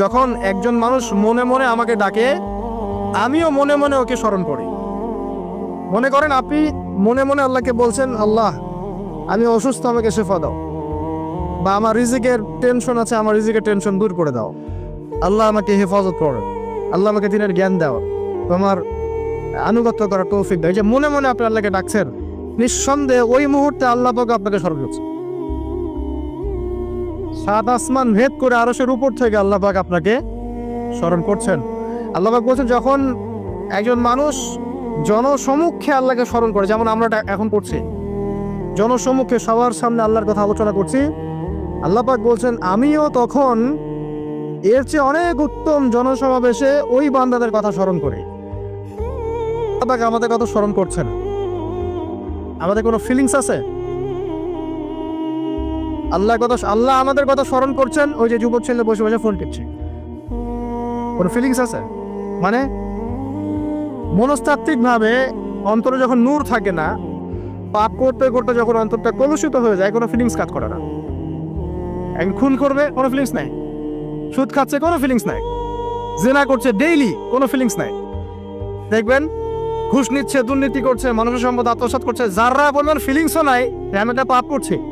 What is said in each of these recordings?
যখন একজন মানুষ মনে মনে আমাকে ডাকে, আমিও মনে মনে ওকে স্মরণ করি। মনে করেন আপনি মনে মনে আল্লাহকে বলছেন, আল্লাহ, আমি অসুস্থ, আমাকে শেফা দাও। বা আমার রিজিকের টেনশন আছে, আমার রিজিকের টেনশন দূর করে দাও। আল্লাহ আমাকে হেফাজত করো আল্লাহ আমাকে দিনের জ্ঞান দাও। তোমার আনুগত্য করার তৌফিক দেয় যে মনে মনে আপনি আল্লাহকে ডাকছেন, নিঃসন্দেহে ওই মুহূর্তে আল্লাহ পাকে আপনাকে স্মরণ করছে। সাত আসমান ভেদ করে আরশের উপর থেকে আল্লাহ পাক আপনাকে স্মরণ করছেন। আল্লাহ পাক বলছেন, যখন একজন মানুষ জনসমুখে আল্লাহকে স্মরণ করে, যেমন আমরা এখন করছি জনসমুখে সবার সামনে আল্লাহর কথা আলোচনা করছি, আল্লাহ পাক বলছেন, আমিও তখন এর চেয়ে অনেক উত্তম জনসমাবেশে ওই বান্দাদের কথা স্মরণ করি। আল্লাহ পাক আমাদের কথা স্মরণ করছেন। আমাদের কোনো ফিলিংস আছে? আল্লাহ কথা আল্লাহ আমাদের কথা স্মরণ করছেন, ওই যে যুবক ছেলে বসে বসে ফোন টিপছে। কোনো ফিলিংস আছে? মানে মনস্তাত্ত্বিক ভাবে অন্তরে যখন নূর থাকে না, পাপ করতে করতে যখন অন্তরটা কলুষিত হয়ে যায়, কোনো ফিলিংস কাজ করে না। একজন খুন করবে, কোনো ফিলিংস নাই। সুদ খাচ্ছে, কোনো ফিলিংস নাই। জেনা করছে ডেইলি কোনো ফিলিংস নাই। দেখবেন, ঘুষ নিচ্ছে, দুর্নীতি করছে, মানুষের সম্পদ আত্মসাৎ করছে যারা বলবেন ফিলিংসও নাই আমি একটা পাপ করছি।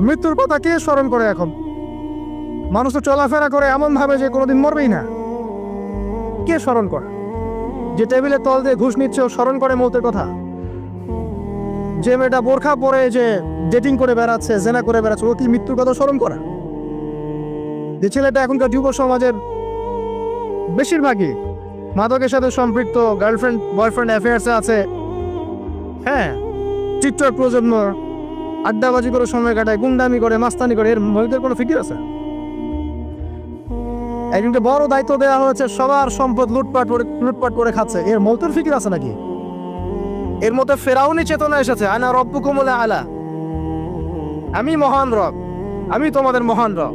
মৃত্যুর কথা কে স্মরণ করে এখন? মানুষ তো চলাফেরা করে এমন ভাবে যে কোনোদিন মরবেই না। কে স্মরণ করে? যে টেবিলের তল দিয়ে ঘুষ নিচ্ছে ও স্মরণ করে মৌতের কথা? যে মেয়েটা বোরখা পরে যে ডেটিং করে বেড়াচ্ছে, জেনা করে বেড়াচ্ছে, ও কি মৃত্যুর কথা স্মরণ করে? যে ছেলেটা এখনকার যুব সমাজের বেশিরভাগই মাদকের সাথে সম্পৃক্ত গার্লফ্রেন্ড বয়ফ্রেন্ড অ্যাফেয়ার্সে আছে। হ্যাঁ টিকটক প্রজন্ম আড্ডাবাজি করে সময় কাটায়, গুন্ডামি করে, মাস্তানি করে, এর মধ্যে কোনো ফিকির আছে? একজনকে বড় দায়িত্ব দেওয়া হয়েছে, সবার সম্পদ লুটপাট করে লুটপাট করে খাচ্ছে, এর মৌতের ফিকির আছে নাকি? এর মধ্যে ফেরাউনি চেতনা এসেছে, আনা রব্বু কুমলে আলা। আমি মহান রব, আমি তোমাদের মহান রব।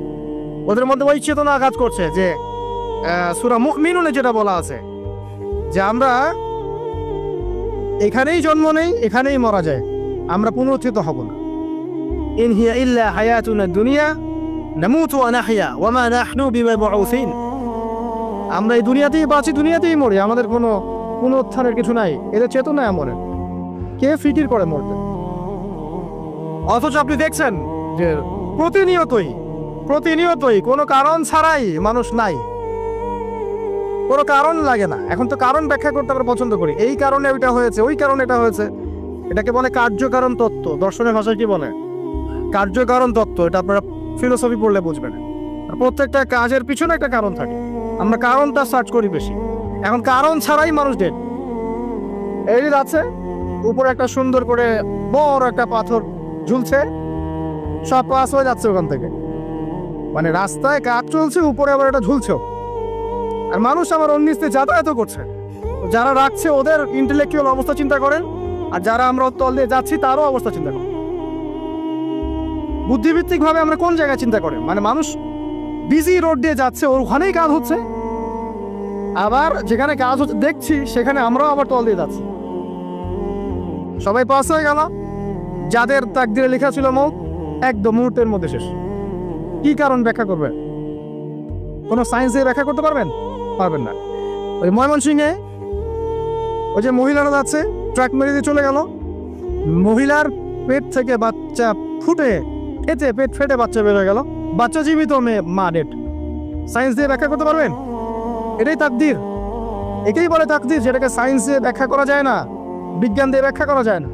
ওদের মধ্যে ওই চেতনা কাজ করছে যে সূরা মুখমিনুনে যেটা বলা আছে, যে আমরা এখানেই জন্ম নেই, এখানেই মারা যায়, আমরা পুনরুত্থিত হব না। ইন হিয়া ইল্লা হায়াতুনা দুনিয়া নামুতু ওয়া নাহইয়া ওয়া মা নাহনু আমরা এই দুনিয়াতেই বাঁচি, দুনিয়াতেই মরি। আমাদের কোনো পুনরুত্থানের কিছু নাই। এদের চেতনা এমন কে ফিকির করে মরতে? অথচ আপনি দেখছেন যে প্রতিনিয়তই প্রতিনিয়তই কোনো কারণ ছাড়াই মানুষ নাই। কোনো কারণ লাগে না। এখন তো কারণ ব্যাখ্যা করতে আমরা পছন্দ করি। এই কারণে ওইটা হয়েছে, ওই কারণে এটা হয়েছে। এটাকে বলে কার্যকারণ তত্ত্ব। দর্শনের ভাষায় কি বলে? কার্যকারণ তত্ত্ব, এটা আপনারা ফিলোসফি পড়লে বুঝবেন। প্রত্যেকটা কাজের পিছনে একটা কারণ থাকে। আমরা কারণটা সার্চ করি বেশি। এখন কারণ ছাড়াই মানুষ ডেট এই আছে উপরে একটা সুন্দর করে বড় একটা পাথর ঝুলছে, সব পাস হয়ে যাচ্ছে ওখান থেকে। মানে রাস্তায় কাজ চলছে, উপরে আবার এটা ঝুলছে আর মানুষ আমার অন্যিস্তে যাতায়াত করছে। যারা রাখছে ওদের ইন্টেলেকচুয়াল অবস্থা চিন্তা করেন, আর যারা আমরা তল দিয়ে যাচ্ছি তারও অবস্থা চিন্তা করেন। বুদ্ধিভিত্তিক ভাবে আমরা কোন জায়গায় চিন্তা করি মানে মানুষ বিজি রোড দিয়ে যাচ্ছে, ওখানেই কাজ হচ্ছে। আবার যেখানে কাজ হচ্ছে, দেখছি সেখানে আমরাও আবার তল দিয়ে যাচ্ছি। সবাই পাস হয়ে গেল। যাদের তাকদিরে লেখা ছিল মৌত একদম মুহূর্তের মধ্যে শেষ। কি কারণ ব্যাখ্যা করবে কোনো সায়েন্স দিয়ে ব্যাখ্যা করতে পারবেন? পারবেন না। ওই ময়মনসিংহে ওই যে মহিলারা যাচ্ছে ট্রাক মেরে দিয়ে চলে গেল। মহিলার পেট থেকে বাচ্চা ফুটে ফেটে পেট ফেটে বাচ্চা বেরোয় গেল। বাচ্চা জীবিত মেয়ে, মা, ডেট। সায়েন্স দিয়ে ব্যাখ্যা করতে পারবেন? এটাই তাকদির। একেই বলে তাকদির, যেটাকে সায়েন্স দিয়ে ব্যাখ্যা করা যায় না, বিজ্ঞান দিয়ে ব্যাখ্যা করা যায় না।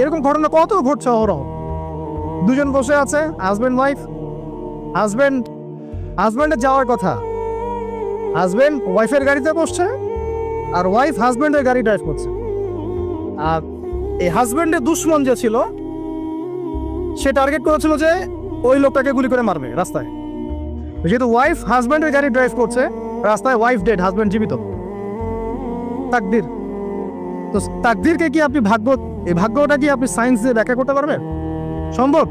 এরকম ঘটনা কত ঘটছে অহরহ দুজন বসে আছে হাজব্যান্ড ওয়াইফ হাজব্যান্ড হাজব্যান্ডের যাওয়ার কথা। হাজব্যান্ড ওয়াইফের গাড়িতে বসছে আর ওয়াইফ হাজব্যান্ডের গাড়ি ড্রাইভ করছে। আর এই হাজব্যান্ডের দুশ্মন যে ছিল সে টার্গেট করেছিল যে ওই লোকটাকে গুলি করে মারবে রাস্তায়। যেহেতু ওয়াইফ হাজব্যান্ডের গাড়ি ড্রাইভ করছে, রাস্তায় ওয়াইফ ডেড হাজব্যান্ড জীবিত। তাকদির। তো তাকদিরকে কি আপনি ভাগ্য, এই ভাগ্যটা কি আপনি সায়েন্স দিয়ে ব্যাখ্যা করতে পারবেন? সম্ভব?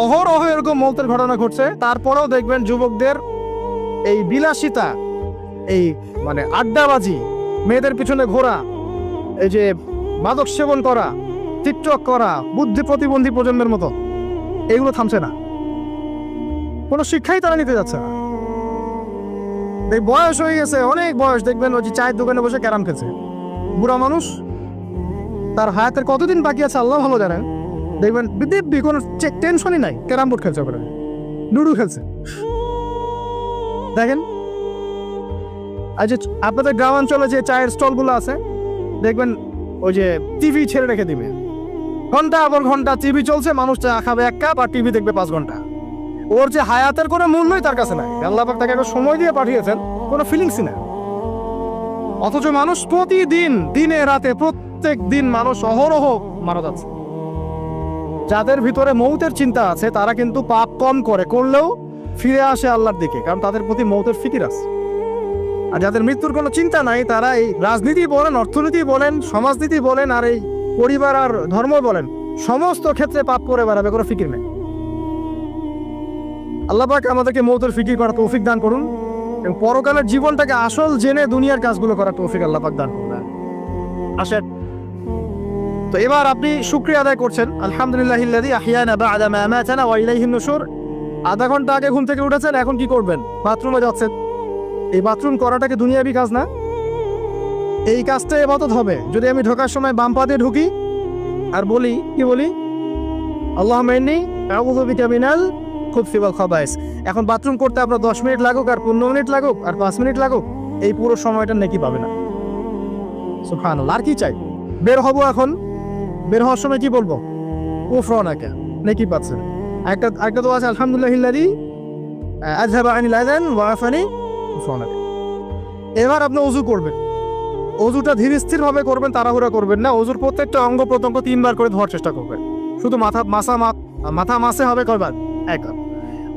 অহরহ এরকম মৌতের ঘটনা ঘটছে, তারপরেও দেখবেন যুবকদের এই বিলাসিতা, এই মানে আড্ডাবাজি, মেয়েদের পিছনে ঘোরা, এই যে মাদক সেবন করা টিকটক করা, বুদ্ধি প্রতিবন্ধী প্রজন্মের মতো। এগুলো থামছে না। কোনো শিক্ষাই তারা নিতে যাচ্ছে না। এই বয়স হয়ে গেছে, অনেক বয়স। দেখবেন ওই যে চায়ের দোকানে বসে ক্যারাম খেলছে। বুড়া মানুষ, তার হায়াতের কতদিন বাকি আছে আল্লাহ ভালো জানেন। দেখবেন দিব্যি, কোনো টেনশনই নাই। ক্যারাম বোর্ড খেলছে ওখানে। লুডু খেলছে। দেখেন। আর যে আপনাদের গ্রামাঞ্চলে যে চায়ের স্টলগুলো আছে, দেখবেন ওই যে টিভি ছেড়ে রেখে দিবে। ঘণ্টা পর ঘণ্টা টিভি চলছে, মানুষ চা খাবে এক কাপ আর টিভি দেখবে পাঁচ ঘণ্টা। ওর যে হায়াতের কোনো মূল্যই তার কাছে নাই। আল্লাহ তাকে একটা সময় দিয়ে পাঠিয়েছেন, কোনো ফিলিংসই না অথচ মানুষ প্রতিদিন, দিনে, রাতে, প্রত্যেক দিন মানুষ অহরহ মারা যাচ্ছে। যাদের ভিতরে মৌতের চিন্তা আছে, তারা কিন্তু পাপ কম করে, করলেও ফিরে আসে আল্লাহর দিকে, কারণ তাদের প্রতি মৌতের ফিকির আছে। আর যাদের মৃত্যুর কোনো চিন্তা নাই, তারা এই রাজনীতি বলেন, অর্থনীতি বলেন, সমাজনীতি বলেন, আর এই পরিবার আর ধর্ম বলেন, সমস্ত ক্ষেত্রে পাপ করে বেড়াবে, কোনো ফিকির নেই। আল্লাহ পাক আমাদেরকে মৌতের ফিকির করা তৌফিক দান করুন এবং পরকালের জীবনটাকে আসল জেনে দুনিয়ার কাজগুলো করার তৌফিক আল্লাহ পাক দান করুন। আসেন। তো এবার আপনি শুক্রিয়া আদায় করছেন। আলহামদুলিল্লাহ ইল্লাযী আহইয়ানা বা'দা মা আমাতানা ওয়া ইলাইহিন নুশুর। আধা ঘণ্টা আগে ঘুম থেকে উঠেছেন, এখন কি করবেন? বাথরুমে যাচ্ছেন। এই বাথরুম করাটাকে দুনিয়াবি কাজ না? এই কাজটা এবাদত হবে। যদি আমি ঢোকার সময় বাম পা দিয়ে ঢুকি, আর বলি, কি বলি? আল্লাহ মেননি আউযু বিকা মিনাল খুবসি খাবাইস। এখন বাথরুম করতে আপনার দশ মিনিট লাগুক, আর পনেরো মিনিট লাগুক, আর পাঁচ মিনিট লাগুক, এই পুরো সময়টা নেকি পাবে না। সুবহানাল্লাহ। আর কি চাই? বের হব এখন। বের হওয়ার সময় কি বলব? কুফরানাকা নেকি পাচ্ছেন একটা একটা তো আছে, আলহামদুলিল্লাহ ইল্লাযী আযহাবা আনিল আযান ওয়া আফানি। এবার আপনি ওযু করবেন। অজুটা ধীর স্থির ভাবে করবেন, তাড়াহুড়া করবেন না। অজুর প্রত্যেকটা অঙ্গ প্রত্যঙ্গ তিনবার করে ধোয়ার চেষ্টা করবেন। শুধু মাথা মাথা মাথা মাসে হবে কয়বার? একবার।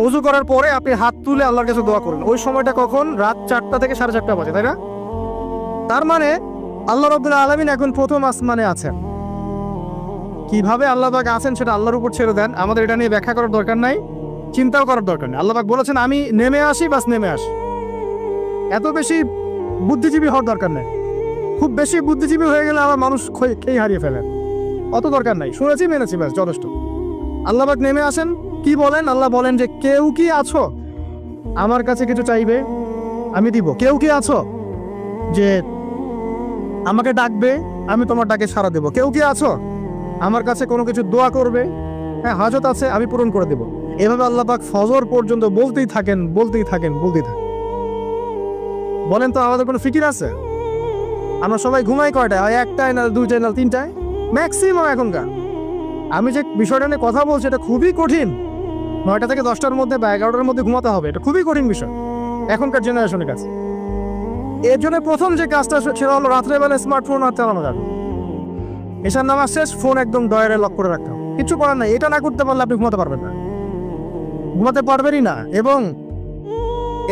অজু করার পরে আপনি হাত তুলে আল্লাহর কাছে দোয়া করবেন ওই সময়টা কখন? রাত চারটা থেকে সাড়ে চারটা বাজে, তাই না? তার মানে আল্লাহ রব্দুল আলমিন এখন প্রথম আসমানে আছেন। কীভাবে আল্লাহ পাক আছেন সেটা আল্লাহর উপর ছেড়ে দেন, আমাদের এটা নিয়ে ব্যাখ্যা করার দরকার নাই, চিন্তাও করার দরকার নেই। আল্লাহ পাক বলেছেন, আমি নেমে আসি, বাস নেমে আসি। এত বেশি বুদ্ধিজীবী হওয়ার দরকার নেই। খুব বেশি বুদ্ধিজীবী হয়ে গেলে আমার মানুষ খেই হারিয়ে ফেলেন অত দরকার নাই। শুনেছি, মেনেছি ব্যাস, যথেষ্ট। আল্লাহ পাক নেমে আসেন। কি বলেন? আল্লাহ বলেন যে, কেউ কি আছো? আমার কাছে কিছু চাইবে, আমি দিব। কেউ কি আছো? যে, আমাকে ডাকবে, আমি তোমার ডাকে সাড়া দেব। কেউ কি আছো? আমার কাছে কোনো কিছু দোয়া করবে। হ্যাঁ হাজত আছে, আমি পূরণ করে দেব। এভাবে আল্লাহ পাক ফজর পর্যন্ত বলতেই থাকেন বলতেই থাকেন বলতেই থাকেন। বলেন তো, আমাদের কোনো ফিকির আছে? আমরা সবাই ঘুমাই কয়টায়? হয় একটায় না দুইটায় না তিনটায়? ম্যাক্সিমাম এখনকার। আমি যে বিষয়টা নিয়ে কথা বলছি, এটা খুবই কঠিন। নয়টা থেকে দশটার মধ্যে বা এগারোটার মধ্যে ঘুমাতে হবে, এটা খুবই কঠিন বিষয়। এখনকার জেনারেশনের কাছে। এর জন্য প্রথম যে কাজটা সেটা হলো রাত্রেবেলা স্মার্টফোন আর চালানো যাবে। এসার নামাজ শেষ ফোন একদম ডয়ারে লক করে রাখতে হবে। কিছু করার নাই, এটা না করতে পারলে আপনি ঘুমাতে পারবেন না। ঘুমাতে পারবেনই না, এবং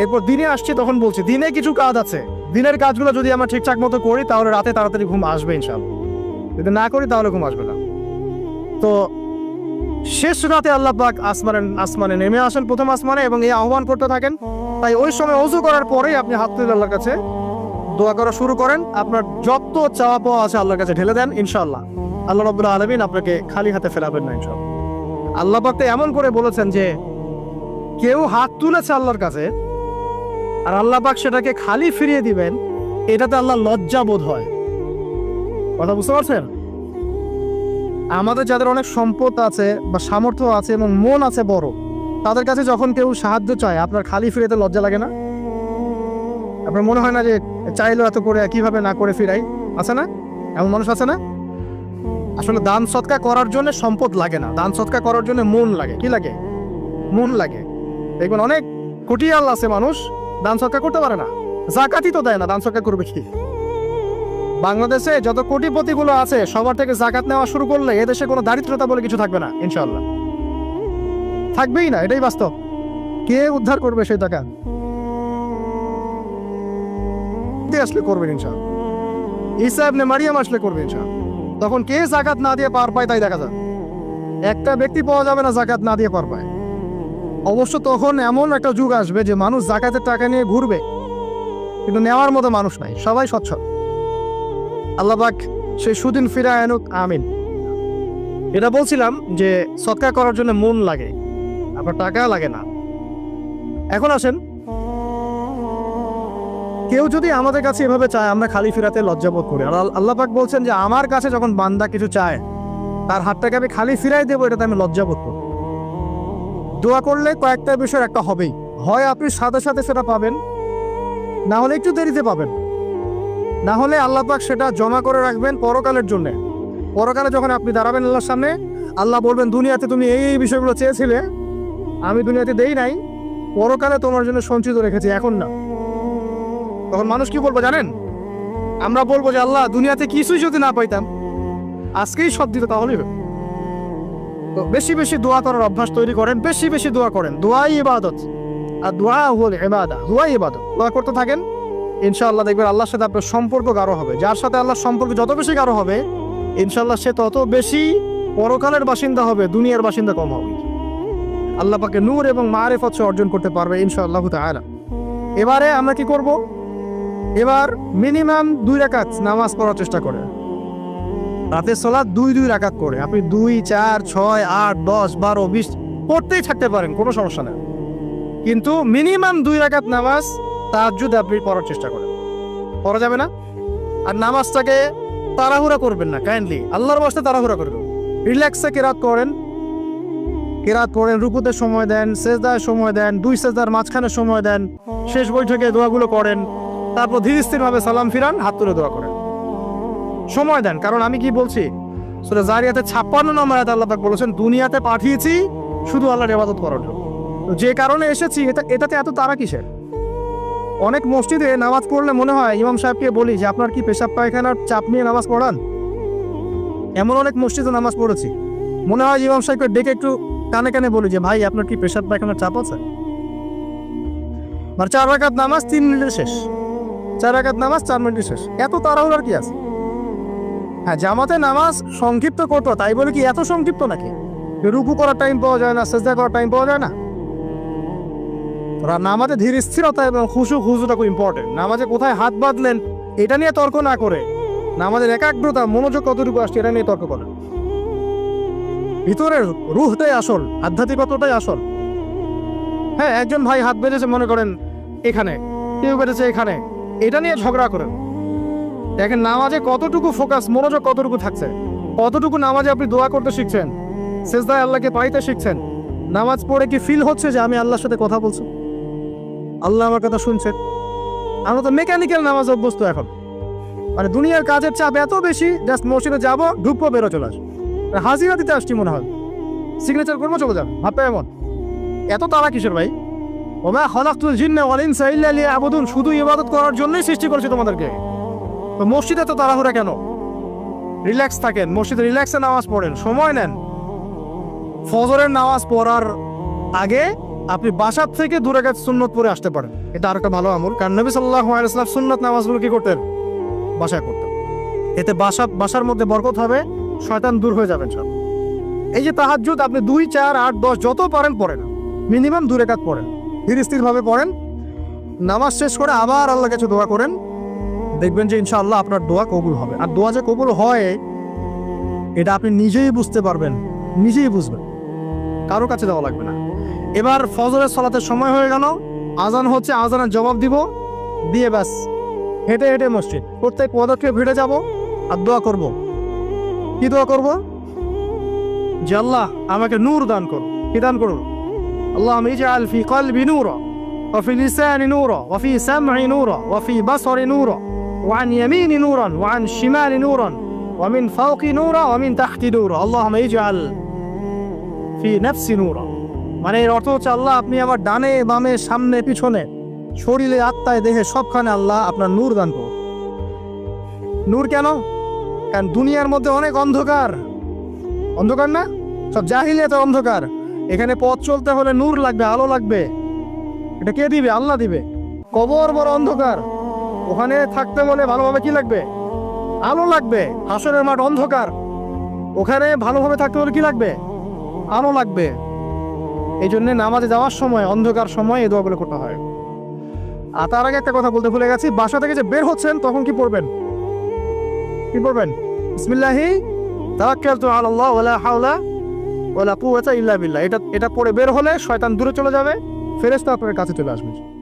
এরপর দিনে আসছি তখন বলছি, দিনে কিছু কাজ আছে। দিনের কাজগুলো যদি আমরা ঠিকঠাক মতো করি, তাহলে রাতে তাড়াতাড়ি ঘুম আসবে ইনশাল্লাহ যদি না করি, তাহলে ঘুম আসবে না। তো শেষ রাতে আল্লাহ পাক আসমানে আসমানে নেমে আসেন প্রথম আসমানে এবং এই আহ্বান করতে থাকেন। তাই ওই সময় অজু করার পরেই আপনি হাত তুলে আল্লাহর কাছে দোয়া করা শুরু করেন। আপনার যত চাওয়া পাওয়া আছে আল্লাহর কাছে ঢেলে দেন ইনশাল্লাহ আল্লাহ রবুল্লাহ আলমিন আপনাকে খালি হাতে ফেরাবেন না ইনশাল্লাহ আল্লাহ পাক তো এমন করে বলেছেন যে, কেউ হাত তুলেছে আল্লাহর কাছে আর আল্লাহ পাক সেটাকে খালি ফিরিয়ে দিবেন, এটাতে আল্লাহ লজ্জা বোধ হয়। কথা বুঝতে পারছেন? আমাদের যাদের অনেক সম্পদ আছে বা সামর্থ্য আছে এবং মন আছে বড়, তাদের কাছে যখন কেউ সাহায্য চায়, আপনার খালি ফিরেতে লজ্জা লাগে না? আপনার মনে হয় না যে চাইলো এত করে, কীভাবে না করে ফিরাই? আছে না? এমন মানুষ আছে না? আসলে দান সৎকা করার জন্য সম্পদ লাগে না। দান সৎকা করার জন্য মন লাগে। কি লাগে? মন লাগে। দেখবেন অনেক কোটিয়াল আছে মানুষ দান সৎকা করতে পারে না। জাকাতই তো দেয় না দান সৎকা করবে কি? বাংলাদেশে যত কোটিপতিগুলো আছে, সবার থেকে জাকাত নেওয়া শুরু করলে এদেশে কোনো দারিদ্রতা বলে কিছু থাকবে না ইনশাল্লাহ থাকবেই না, এটাই বাস্তব। কে উদ্ধার করবে সেই টাকা আসলে করবেন ইনশাআল্লাহ? ঈসা ইবনে মারিয়াম আসলে করবে ইনশাআল্লাহ। তখন কে জাকাত না দিয়ে পার পায় তাই দেখা যায় একটা ব্যক্তি পাওয়া যাবে না, জাকাত না দিয়ে পার পায়। অবশ্য তখন এমন একটা যুগ আসবে যে মানুষ জাকাতের টাকা নিয়ে ঘুরবে, কিন্তু নেওয়ার মতো মানুষ নাই, সবাই স্বচ্ছ আল্লাহ পাক সেই সুদিন ফিরে আনুক, আমিন। এটা বলছিলাম যে সৎকার করার জন্য মন লাগে আপনার টাকা লাগে না। এখন আসেন, কেউ যদি আমাদের কাছে এভাবে চায়, আমরা খালি ফিরাতে লজ্জাবোধ করি। আর আল- আল্লাহ পাক বলছেন যে, আমার কাছে যখন বান্দা কিছু চায়, তার হাতটাকে আমি খালি ফিরাই দেবো, এটাতে আমি লজ্জাবোধ করি। দোয়া করলে কয়েকটা বিষয় একটা হবেই। হয় আপনি সাথে সাথে সেটা পাবেন, না হলে একটু দেরিতে পাবেন। না হলে আল্লাহ পাক সেটা জমা করে রাখবেন পরকালের জন্য। পরকালে যখন আপনি দাঁড়াবেন আল্লাহর সামনে, আল্লাহ বলবেন, দুনিয়াতে তুমি এই এই বিষয়গুলো চেয়েছিলে, আমি দুনিয়াতে দেই নাই, পরকালে তোমার জন্য সঞ্চিত রেখেছি, এখন না। তখন মানুষ কি বলব জানেন? আমরা বলব যে, আল্লাহ, দুনিয়াতে কিছুই যদি না পাইতাম, আজকেই সব দিত তাহলেই হতো। তো বেশি বেশি দোয়া করার অভ্যাস তৈরি করেন, বেশি বেশি দোয়া করেন। দোয়াই ইবাদত। আর দোয়া হল ইবাদা, দোয়াই ইবাদত। দোয়া করতে থাকেন, ইনশাআল্লাহ দেখবেন আল্লাহর সাথে আপনার সম্পর্ক গাঢ় হবে। যার সাথে আল্লাহর সম্পর্ক যত বেশি গাঢ় হবে, ইনশাআল্লাহ সে তত বেশি পরকালের বাসিন্দা হবে, দুনিয়ার বাসিন্দা কম হবে। আল্লাহ পাকে নূর এবং মারেফত সে অর্জন করতে পারবে, ইনশাআল্লাহ তাআলা। এবারে আমরা কি করব? এবার মিনিমাম দুই রাকাত নামাজ পড়ার চেষ্টা করে রাতের সলাৎ দুই দুই রাকাত করে। আপনি দুই, চার, ছয়, আট, দশ, বারো, বিশ পড়তেই থাকতে পারেন, কোনো সমস্যা নেই। কিন্তু মিনিমাম দুই রাকাত নামাজ তাহাজ্জুদ আপনি পড়ার চেষ্টা করেন। পড়া যাবে না? আর নামাজটাকে তাড়াহুড়া করবেন না কাইন্ডলি আল্লাহর বাস্তে তাড়াহুড়া করবেন। রিল্যাক্সে কেরাত করেন। কেরাত করেন, রুকুতে সময় দেন, সেজদায় সময় দেন, দুই সেজদার মাঝখানে সময় দেন, শেষ বৈঠকে দোয়াগুলো করেন, তারপর ধীর স্থিরভাবে সালাম ফিরান, হাত তুলে দোয়া করেন। সময় দেন, কারণ আমি কি বলছি? সুরা জারিয়াতে ছাপ্পান্ন নম্বর আয়াতে আল্লাহ পাক বলেছেন, দুনিয়াতে পাঠিয়েছি, শুধু আল্লাহর ইবাদত করার যে কারণে এসেছি, এটা, এটাতে এত তারা কিসের? অনেক মসজিদে নামাজ পড়লে মনে হয়, ইমাম সাহেবকে বলি যে, আপনার কি পেশাব পায়খানার চাপ নিয়ে নামাজ পড়ান? এমন অনেক মসজিদে নামাজ পড়েছি। মনে হয় ইমাম সাহেবকে ডেকে একটু কানে কানে বলি যে, ভাই, আপনার কি পেশাব পায়খানার চাপ আছে? মানে চার রাকাত নামাজ তিন মিনিটে শেষ। চার রাকাত নামাজ চার মিনিটে শেষ। এত তাড়াহুড়ার কি আছে? হ্যাঁ জামাতে নামাজ সংক্ষিপ্ত করতো, তাই বলে কি এত সংক্ষিপ্ত নাকি? রুকু করার টাইম পাওয়া যায় না, সেজদা করার টাইম পাওয়া যায় না। নামাজে ধীর স্থিরতা এবং খুশু খুশুটা খুব ইম্পর্টেন্ট নামাজে কোথায় হাত বাঁধলেন, এটা নিয়ে তর্ক না করে। নামাজের একাগ্রতা, মনোযোগ কতটুকু আসছে, এটা নিয়ে তর্ক করেন। ভিতরের রুহটাই আসল, আধ্যাত্মিকতাটাই আসল। হ্যাঁ একজন ভাই হাত বেঁধেছে, মনে করেন, এখানে। কেউ বেঁধেছে এখানে। এটা নিয়ে ঝগড়া করেন। দেখেন, নামাজে কতটুকু ফোকাস মনোযোগ কতটুকু থাকছে? কতটুকু নামাজে আপনি দোয়া করতে শিখছেন? শেষদায় আল্লাহকে পাইতে শিখছেন? নামাজ পড়ে কি ফিল হচ্ছে যে আমি আল্লাহর সাথে কথা বলছি? আল্লাহ আমার কথা শুনছেন। আমরা তো মেকানিক্যাল নামাজ অভ্যস্ত এখন। মানে দুনিয়ার কাজের চাপ এত বেশি জাস্ট মসজিদে যাব, ঢুকবো বেরো চলে আসব। মানে হাজিরা দিতে আসছি মনে হয়। সিগনেচার করব, চলে যাব। ভাবতে এমন। এত তারা কিসের ভাই? ওমা খলাকুল জিন্না ওয়াল ইনসা ইল্লা লিয়াবুদুন। শুধু ইবাদত করার জন্যই সৃষ্টি করেছে তোমাদেরকে। তো মসজিদে তো তাড়াহুড়া কেন? রিল্যাক্স থাকেন, মসজিদে রিল্যাক্সে নামাজ পড়েন, সময় নেন। ফজরের নামাজ পড়ার আগে আপনি বাসার থেকে দূরে গেছে সুন্নত পরে আসতে পারেন। এটা আর একটা ভালো আমল, কারণ নবী সাল্লাহ আলাইসালাম সুন্নত নামাজগুলো কি করতেন? বাসায় করতেন এতে বাসা, বাসার মধ্যে বরকত হবে, শয়তান দূর হয়ে যাবেন সব এই যে তাহাজ্জুদ, আপনি দুই, চার, আট, দশ, যত পারেন পড়েন মিনিমাম দূরে কাজ পড়েন। ধীর স্থিরভাবে পড়েন। নামাজ শেষ করে আবার আল্লাহ কাছে দোয়া করেন। দেখবেন যে ইনশাআল্লাহ আপনার দোয়া কবুল হবে আর দোয়া যে কবুল হয় এটা আপনি নিজেই বুঝতে পারবেন নিজেই বুঝবেন কারো কাছে দেওয়া লাগবে না এবার ফজরের সলাতের সময় হয়ে গেল আজান হচ্ছে আজানের জবাব দিব দিয়ে ব্যাস হেঁটে হেঁটে মসজিদ প্রত্যেক পদক্ষেপ হেঁটে যাব আর দোয়া করব কি দোয়া করব যে আল্লাহ আমাকে নূর দান করুন কি দান করুন আল্লাহ ইজআল ফি কলবি নূরা وفي لساني نورا وفي سمعي نورا وفي بصري نورا وعن يميني نورا وعن شمالي نورا ومن فوقي نورا ومن تحتي نورا اللهم اجعل في نفسي نورا মানে এর অর্থ হচ্ছে আল্লাহ আপনি আমার ডানে বামে সামনে পিছনে শরীরে আত্মায় দেহে সবখানে আল্লাহ আপনার নূর দান করুন নূর কেন কারণ দুনিয়ার মধ্যে অনেক অন্ধকার অন্ধকার না সব জাহিলিয়াতে অন্ধকার এখানে পথ চলতে হলে নূর লাগবে আলো লাগবে এটা কে দিবে আল্লাহ দিবে কবর বড় অন্ধকার ওখানে থাকতে বলে ভালোভাবে কি লাগবে? আলো লাগবে হাসনের মাঠ অন্ধকার। ওখানে ভালোভাবে থাকতে হলে কি লাগবে? আলো লাগবে। এই জন্যে নামাজে যাওয়ার সময়, অন্ধকার সময় এই দোয়াগুলো করতে হয়। আর তার আগে একটা কথা বলতে ভুলে গেছি, বাসা থেকে যে বের হচ্ছেন, তখন কি পড়বেন? কি পড়বেন? বিসমিল্লাহি, তাওয়াক্কালতু আলাল্লাহ ওয়ালা হাওলা ওয়ালা কুওয়াতা ইল্লা বিল্লাহ। এটা এটা পড়ে বের হলে শয়তান দূরে চলে যাবে, ফেরেশতা আপনার কাছে চলে আসবে।